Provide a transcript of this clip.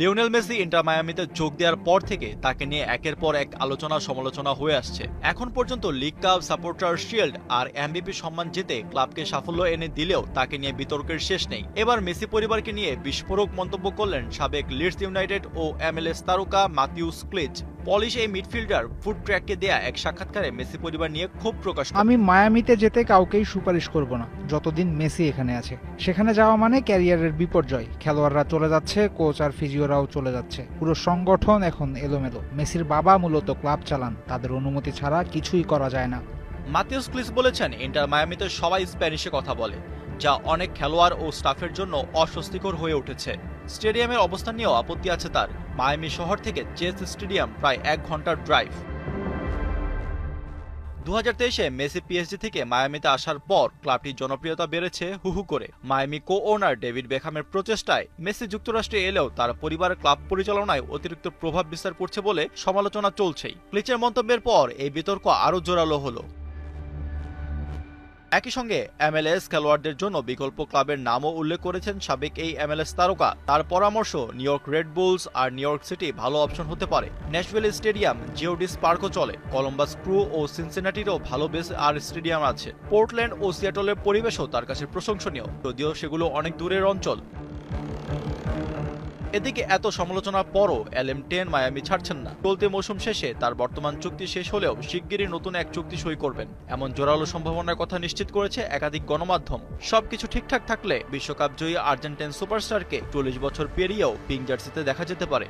Lionel Messi inter মায়ামিতে যোগ দেওয়ার পর থেকে তাকে নিয়ে একের পর এক আলোচনা সমালোচনা হয়ে আসছে। এখন পর্যন্ত লিগ কাপ সাপোর্টার শিল্ড আর এমবিপি সম্মান জিতে ক্লাবকে সাফল্য এনে দিলেও তাকে নিয়ে বিতর্কের শেষ নেই। এবার মেসি পরিবারকে নিয়ে বিস্ফোরক মন্তব্য করলেন সাবেক লিডস ইউনাইটেড ও এমএলএস তারকা মাতিউস ক্লিচ। পলিশ এই মিডফিল্ডার ফুড ট্র্যাককে দেয়া এক সাক্ষাৎকারে মেসি পরিবার নিয়ে ক্ষোভ প্রকাশ আমি মায়ামিতে যেতে কাউকেই সুপারিশ করব না যতদিন মেসি এখানে আছে। সেখানে যাওয়া মানে ক্যারিয়ারের বিপর্যয়। খেলোয়াড়রা চলে যাচ্ছে কোচ আর ফিজিওরাও চলে যাচ্ছে। পুরো সংগঠন এখন এলোমেলো। মেসির বাবা মূলত ক্লাব চালান তাদের অনুমতি ছাড়া কিছুই করা যায় না। মাতিউস ক্লিস বলেছেন ইন্টার মায়ামিতে সবাই স্প্যানিশে কথা বলে যা অনেক খেলোয়াড় ও স্টাফের জন্য অস্বস্তিকর হয়ে উঠেছে। স্টেডিয়ামের অবস্থান নিয়েও আপত্তি আছে তার। মায়ামি শহর থেকে চেস স্টেডিয়াম প্রায় এক ঘণ্টার ড্রাইভ। দু হাজার তেইশে মেসি পিএসজি থেকে মায়ামিতে আসার পর ক্লাবটির জনপ্রিয়তা বেড়েছে হুহু করে। মায়ামি কো ওনার ডেভিড বেখামের প্রচেষ্টায় মেসি যুক্তরাষ্ট্রে এলেও তার পরিবার ক্লাব পরিচালনায় অতিরিক্ত প্রভাব বিস্তার করছে বলে সমালোচনা চলছেই। ক্লিচের মন্তব্যের পর এই বিতর্ক আরও জোরালো হলো। একই সঙ্গে এমএলএস খেলোয়াড়দের জন্য বিকল্প ক্লাবের নামও উল্লেখ করেছেন সাবেক এই এমএলএস তারকা। তার পরামর্শ, নিউ ইয়র্ক রেড বুলস আর নিউ ইয়র্ক সিটি ভালো অপশন হতে পারে। ন্যাশভেল স্টেডিয়াম, জিওডিস পার্কও চলে। কলম্বাস ক্রু ও সিনসিনাটিরও ভালো বেস আর স্টেডিয়াম আছে। পোর্টল্যান্ড ও সিয়াটলের পরিবেশও তার কাছে প্রশংসনীয়, যদিও সেগুলো অনেক দূরের অঞ্চল। এদিকে এত সমালোচনার পরও এলএম টেন মায়ামি ছাড়ছেন না। চলতি মৌসুম শেষে তার বর্তমান চুক্তি শেষ হলেও শিগগিরই নতুন এক চুক্তি সই করবেন। এমন জোরালো সম্ভাবনার কথা নিশ্চিত করেছে একাধিক গণমাধ্যম। সবকিছু ঠিকঠাক থাকলে বিশ্বকাপ জয়ী আর্জেন্টাইন সুপারস্টারকে চল্লিশ বছর পেরিয়েও পিঙ্ক জার্সিতে দেখা যেতে পারে।